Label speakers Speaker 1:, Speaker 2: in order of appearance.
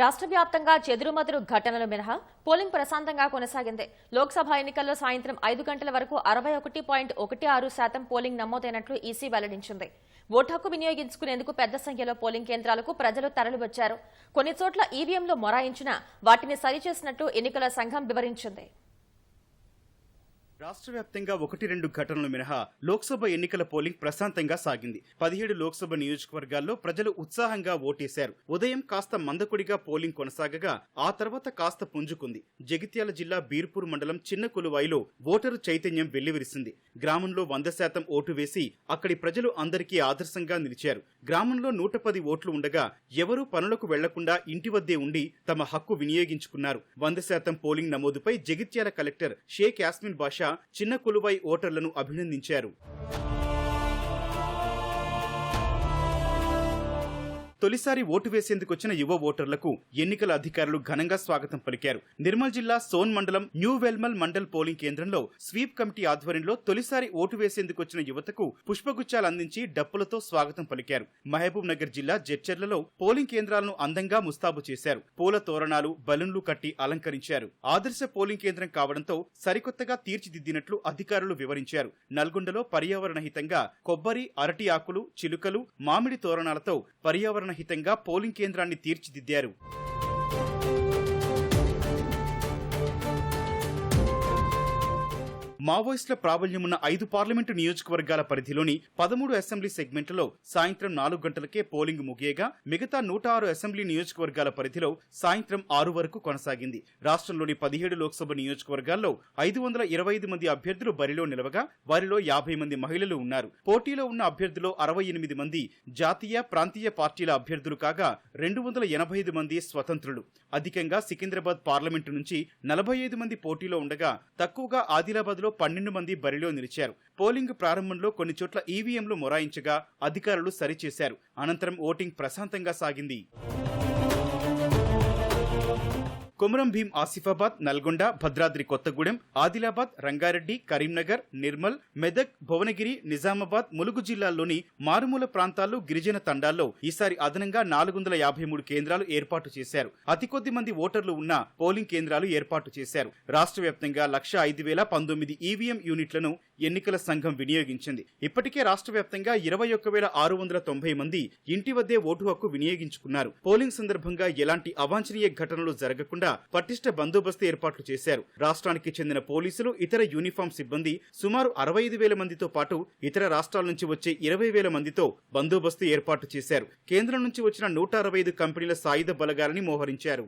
Speaker 1: రాష్ట్ర వ్యాప్తంగా చెదురుమదురు ఘటనలు మినహా పోలింగ్ ప్రశాంతంగా కొనసాగింది. లోక్సభ ఎన్నికల్లో సాయంత్రం ఐదు గంటల వరకు అరవై ఒకటి పాయింట్ ఒకటి ఆరు శాతం పోలింగ్ నమోదైనట్లు ఈసీ వెల్లడించింది. ఓటు హక్కు వినియోగించుకునేందుకు పెద్ద సంఖ్యలో పోలింగ్ కేంద్రాలకు ప్రజలు తరలివచ్చారు. కొన్ని చోట్ల ఈవీఎంలు మొరాయించినా వాటిని సరిచేసినట్లు ఎన్నికల సంఘం వివరించింది.
Speaker 2: రాష్ట్ర వ్యాప్తంగా ఒకటి రెండు ఘటనలు మినహా లోక్సభ ఎన్నికల పోలింగ్ ప్రశాంతంగా సాగింది. పదిహేడు లోక్సభ నియోజకవర్గాల్లో ప్రజలు ఉత్సాహంగా ఓటేశారు. ఉదయం కాస్త మందకొడిగా పోలింగ్ కొనసాగగా ఆ తర్వాత కాస్త పుంజుకుంది. జగిత్యాల జిల్లా బీర్పూర్ మండలం చిన్న కొలువాయిలో ఓటరు చైతన్యం వెల్లివిరిసింది. గ్రామంలో వంద శాతం ఓటు వేసి అక్కడి ప్రజలు అందరికీ ఆదర్శంగా నిలిచారు. గ్రామంలో నూట పది ఓట్లు ఉండగా ఎవరూ పనులకు వెళ్ళకుండా ఇంటి వద్దే ఉండి తమ హక్కు వినియోగించుకున్నారు. వంద శాతం పోలింగ్ నమోదుపై జగిత్యాల కలెక్టర్ షేక్ యాస్మిన్ బాషా చిన్న కొలువై ఓటర్లను అభినందించారు. తొలిసారి ఓటు వేసేందుకు వచ్చిన యువ ఓటర్లకు ఎన్నికల అధికారులు ఘనంగా స్వాగతం పలికారు. నిర్మల్ జిల్లా సోన్ మండలం న్యూ వెల్మల్ మండల్ పోలింగ్ కేంద్రంలో స్వీప్ కమిటీ ఆధ్వర్యంలో తొలిసారి ఓటు వేసేందుకు వచ్చిన యువతకు పుష్పగుచ్చాలు అందించి డప్పులతో స్వాగతం పలికారు. మహబూబ్ నగర్ జిల్లా జడ్చర్లలో పోలింగ్ కేంద్రాలను అందంగా ముస్తాబు చేశారు. పూల తోరణాలు బలూన్లు కట్టి అలంకరించారు. ఆదర్శ పోలింగ్ కేంద్రం కావడంతో సరికొత్తగా తీర్చిదిద్దినట్లు అధికారులు వివరించారు. నల్గొండలో పర్యావరణ హితంగా కొబ్బరి అరటి ఆకులు చిలుకలు మామిడి తోరణాలతో పర్యావరణ హితంగా పోలింగ్ కేంద్రాన్ని తీర్చిదిద్దారు. మావోయిస్టుల ప్రాబల్యమున్న ఐదు పార్లమెంటు నియోజకవర్గాల పరిధిలోని పదమూడు అసెంబ్లీ సెగ్మెంట్లలో సాయంత్రం నాలుగు గంటలకే పోలింగ్ ముగియగా మిగతా నూట ఆరు అసెంబ్లీ నియోజకవర్గాల పరిధిలో సాయంత్రం ఆరు వరకు కొనసాగింది. రాష్ట్రంలోని పదిహేడు లోక్సభ నియోజకవర్గాల్లో ఐదు వందల ఇరవై ఐదు మంది అభ్యర్థులు బరిలో నిలవగా వారిలో యాభై మంది మహిళలు ఉన్నారు. పోటీలో ఉన్న అభ్యర్థులు అరవై ఎనిమిది మంది జాతీయ ప్రాంతీయ పార్టీల అభ్యర్థులు కాగా రెండు వందల ఎనభై ఐదు మంది స్వతంత్రులు. అధికంగా సికింద్రాబాద్ పార్లమెంటు నుంచి నలభై ఐదు మంది పోటీలో ఉండగా తక్కువగా ఆదిలాబాద్లో పన్నెండు మంది బరిలో నిలిచారు. పోలింగ్ ప్రారంభంలో కొన్ని చోట్ల ఈవీఎంలు మొరాయించగా అధికారులు సరిచేశారు. అనంతరం ఓటింగ్ ప్రశాంతంగా సాగింది. కొమరం భీం ఆసిఫాబాద్ నల్గొండ భద్రాద్రి కొత్తగూడెం ఆదిలాబాద్ రంగారెడ్డి కరీంనగర్ నిర్మల్ మెదక్ భువనగిరి నిజామాబాద్ ములుగు జిల్లాల్లోని మారుమూల ప్రాంతాల్లో గిరిజన తండాల్లో ఈసారి అదనంగా నాలుగు వందల యాభై మూడు కేంద్రాలు ఏర్పాటు చేశారు. అతి కొద్ది మంది ఓటర్లు ఉన్న పోలింగ్ కేంద్రాలు ఏర్పాటు చేశారు. రాష్ట్ర వ్యాప్తంగా లక్ష ఐదు వేల పంతొమ్మిది ఈవీఎం యూనిట్లను ఎన్నికల సంఘం వినియోగించింది. ఇప్పటికే రాష్ట్ర వ్యాప్తంగా ఇరవై ఒక్క వేల ఆరు వందల తొంభై మంది ఇంటి వద్దే ఓటు హక్కు వినియోగించుకున్నారు. పోలింగ్ సందర్భంగా ఎలాంటి అవాంఛనీయ ఘటనలు జరగకుండా పటిష్ట బందోబస్తు ఏర్పాట్లు చేశారు. రాష్ట్రానికి చెందిన పోలీసులు ఇతర యూనిఫామ్ సిబ్బంది సుమారు అరవై ఐదు వేల మందితో పాటు ఇతర రాష్ట్రాల నుంచి వచ్చే ఇరవై వేల మందితో బందోబస్తు ఏర్పాటు చేశారు. కేంద్రం నుంచి వచ్చిన నూట అరవై ఐదు కంపెనీల సాయుధ బలగాలని మోహరించారు.